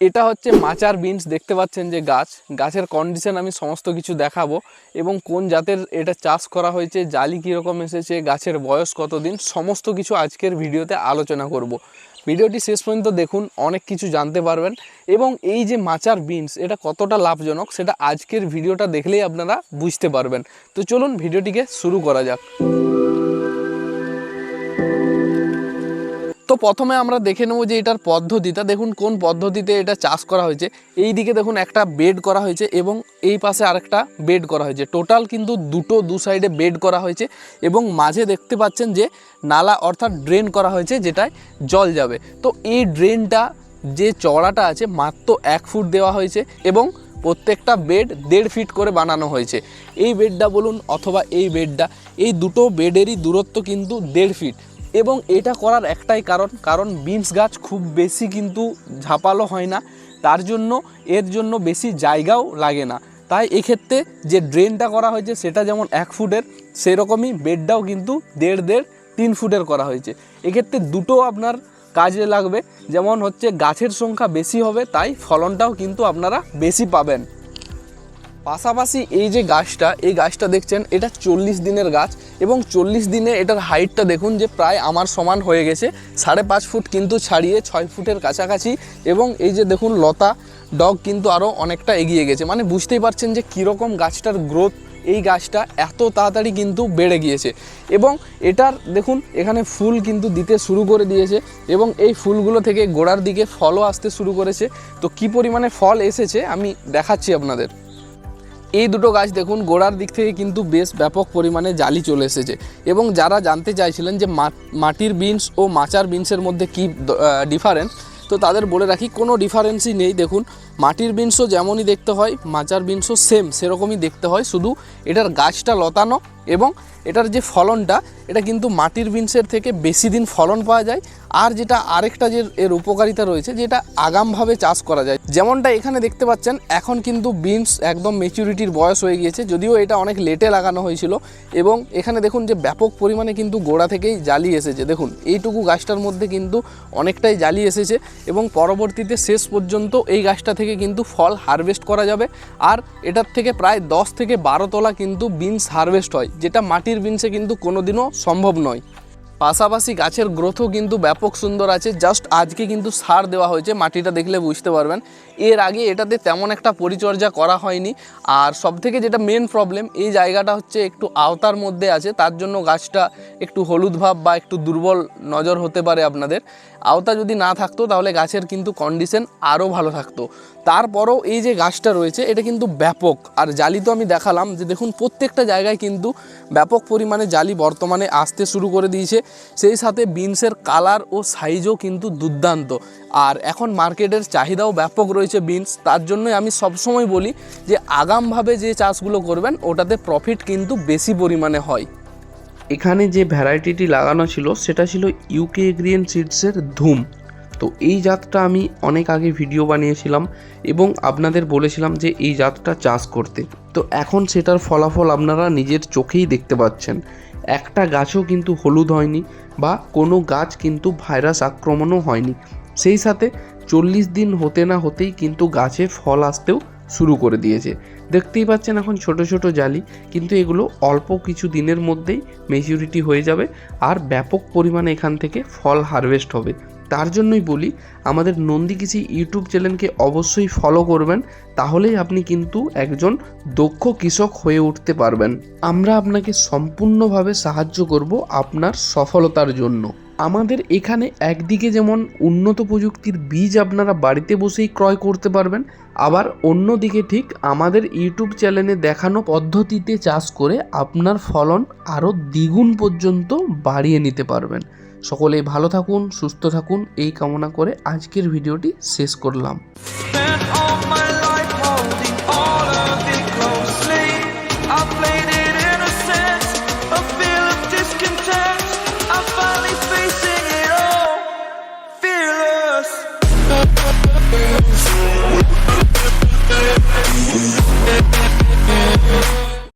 এটা হচ্ছে মাচার বিনস, দেখতে পাচ্ছেন যে গাছ। গাছের কন্ডিশন আমি সমস্ত কিছু দেখাবো। এবং কোন জাতের এটা চাষ করা হয়েছে, জালি কীরকম এসেছে, গাছের বয়স কতদিন, সমস্ত কিছু আজকের ভিডিওতে আলোচনা করব। ভিডিওটি শেষ পর্যন্ত দেখুন, অনেক কিছু জানতে পারবেন। এবং এই যে মাচার বিনস, এটা কতটা লাভজনক, সেটা আজকের ভিডিওটা দেখলেই আপনারা বুঝতে পারবেন। তো চলুন ভিডিওটিকে শুরু করা যাক। তো প্রথমে আমরা দেখে নেব যে এটার পদ্ধতিটা, দেখুন কোন পদ্ধতিতে এটা চাষ করা হয়েছে। এই দিকে দেখুন একটা বেড করা হয়েছে এবং এই পাশে আরেকটা বেড করা হয়েছে। টোটাল কিন্তু দুটো, দু সাইডে বেড করা হয়েছে এবং মাঝে দেখতে পাচ্ছেন যে নালা অর্থাৎ ড্রেন করা হয়েছে যেটায় জল যাবে। তো এই ড্রেনটা যে চড়াটা আছে মাত্র এক ফুট দেওয়া হয়েছে এবং প্রত্যেকটা বেড দেড় ফিট করে বানানো হয়েছে। এই বেডটা বলুন অথবা এই বেডটা এই দুটো বেডেরই দূরত্ব কিন্তু দেড় ফিট এবং এটা করার একটাই কারণ কারণ বিনস গাছ খুব বেশি কিন্তু ঝাপালো হয় না, তার জন্য, এর জন্য বেশি জায়গাও লাগে না। তাই এক্ষেত্রে যে ড্রেনটা করা হয়েছে সেটা যেমন এক ফুটের, সেরকমই বেডটাও কিন্তু দেড় দেড় তিন ফুটের করা হয়েছে। এক্ষেত্রে দুটো আপনার কাজে লাগবে, যেমন হচ্ছে গাছের সংখ্যা বেশি হবে, তাই ফলনটাও কিন্তু আপনারা বেশি পাবেন। পাশাপাশি এই যে গাছটা, এই গাছটা দেখছেন, এটা চল্লিশ দিনের গাছ এবং চল্লিশ দিনে এটার হাইটটা দেখুন যে প্রায় আমার সমান হয়ে গেছে। সাড়ে পাঁচ ফুট কিন্তু ছাড়িয়ে ছয় ফুটের কাছাকাছি এবং এই যে দেখুন লতা, ডগ কিন্তু আরও অনেকটা এগিয়ে গেছে। মানে বুঝতেই পারছেন যে কীরকম গাছটার গ্রোথ এই গাছটা এত তাড়াতাড়ি কিন্তু বেড়ে গিয়েছে। এবং এটার দেখুন, এখানে ফুল কিন্তু দিতে শুরু করে দিয়েছে এবং এই ফুলগুলো থেকে গোড়ার দিকে ফলও আসতে শুরু করেছে। তো কি পরিমাণে ফল এসেছে আমি দেখাচ্ছি আপনাদের। এই দুটো গাছ দেখুন, গোড়ার দিক থেকে কিন্তু বেশ ব্যাপক পরিমাণে জালি চলে এসেছে। এবং যারা জানতে চাইছিলেন যে মাটির বিনস ও মাচার বিনসের মধ্যে কি ডিফারেন্স তো তাদের বলে রাখি, কোনো ডিফারেন্সই নেই। দেখুন, মাটির বিনসও যেমনই দেখতে হয়, মাচার বিনসও সেম সেরকমই দেখতে হয়। শুধু এটার গাছটা লতানো এবং এটার যে ফলনটা, এটা কিন্তু মাটির বিনসের থেকে বেশি দিন ফলন পাওয়া যায়। আর যেটা আরেকটা যে এর উপকারিতা রয়েছে, যেটা আগামভাবে চাষ করা যায়। যেমনটা এখানে দেখতে পাচ্ছেন, এখন কিন্তু বিনস একদম মেচুরিটির বয়স হয়ে গিয়েছে, যদিও এটা অনেক লেটে লাগানো হয়েছিল। এবং এখানে দেখুন যে ব্যাপক পরিমাণে কিন্তু গোড়া থেকেই জালি এসেছে। দেখুন, এইটুকু গাছটার মধ্যে কিন্তু অনেকটাই জালি এসেছে এবং পরবর্তীতে শেষ পর্যন্ত এই গাছটা থেকে কিন্তু ফল হারভেস্ট করা যাবে। আর এটার থেকে প্রায় দশ থেকে বারো তলা কিন্তু বিনস হারভেস্ট হয়। যেটা মাটির বিনসে কিন্তু কোনোদিনও সম্ভব নয়। পাশাপাশি গাছের গ্রোথও কিন্তু ব্যাপক সুন্দর আছে। জাস্ট আজকে কিন্তু সার দেওয়া হয়েছে, মাটিটা দেখলে বুঝতে পারবেন। এর আগে এটাতে তেমন একটা পরিচর্যা করা হয়নি। আর সবথেকে যেটা মেন প্রবলেম এই জায়গাটা হচ্ছে একটু আওতার মধ্যে আছে। তার জন্য গাছটা একটু হলুদ ভাব বা একটু দুর্বল নজর হতে পারে আপনাদের। আওতা যদি না থাকতো, তাহলে গাছের কিন্তু কন্ডিশন আরও ভালো থাকতো। তারপরও এই যে গাছটা রয়েছে, এটা কিন্তু ব্যাপক। আর জালি তো আমি দেখালাম যে দেখুন, প্রত্যেকটা জায়গায় কিন্তু ব্যাপক পরিমাণে জালি বর্তমানে আসতে শুরু করে দিয়েছে। সেই সাথে বিনসের কালার ও সাইজও কিন্তু দুর্দান্ত। আর এখন মার্কেটের চাহিদাও ব্যাপক রয়েছে বিনস। তার জন্যই আমি সবসময় বলি যে আগামভাবে যে চাষগুলো করবেন, ওটাতে প্রফিট কিন্তু বেশি পরিমাণে হয়। এখানে যে ভ্যারাইটিটি লাগানো ছিল, সেটা ছিল ইউকে এগ্রিয়েন সিডসের ধুম। তো এই জাতটা আমি অনেক আগে ভিডিও বানিয়েছিলাম এবং আপনাদের বলেছিলাম যে এই জাতটা চাষ করতে। তো এখন সেটার ফলাফল আপনারা নিজের চোখেই দেখতে পাচ্ছেন। একটা গাছও কিন্তু হলুদ হয়নি বা কোনো গাছ কিন্তু ভাইরাস আক্রমণও হয়নি। সেই সাথে চল্লিশ দিন হতে না হতেই কিন্তু গাছে ফল আসতেও শুরু করে দিয়েছে। দেখতেই পাচ্ছেন এখন ছোট ছোট জালি, কিন্তু এগুলো অল্প কিছু দিনের মধ্যেই মেচিউরিটি হয়ে যাবে আর ব্যাপক পরিমাণে এখান থেকে ফল হারভেস্ট হবে। তার জন্যই বলি, আমাদের নন্দী কৃষি ইউটিউব চ্যানেলকে অবশ্যই ফলো করবেন, তাহলেই আপনি কিন্তু একজন দক্ষ কৃষক হয়ে উঠতে পারবেন। আমরা আপনাকে সম্পূর্ণভাবে সাহায্য করব আপনার সফলতার জন্য। আমাদের এখানে একদিকে যেমন উন্নত প্রযুক্তির বীজ আপনারা বাড়িতে বসেই ক্রয় করতে পারবেন, আবার অন্যদিকে ঠিক আমাদের ইউটিউব চ্যানেলে দেখানো পদ্ধতিতে চাষ করে আপনার ফলন আরও দ্বিগুণ পর্যন্ত বাড়িয়ে নিতে পারবেন। সকলেই ভালো থাকুন সুস্থ থাকুন এই কামনা করে আজকের ভিডিওটি শেষ করলাম।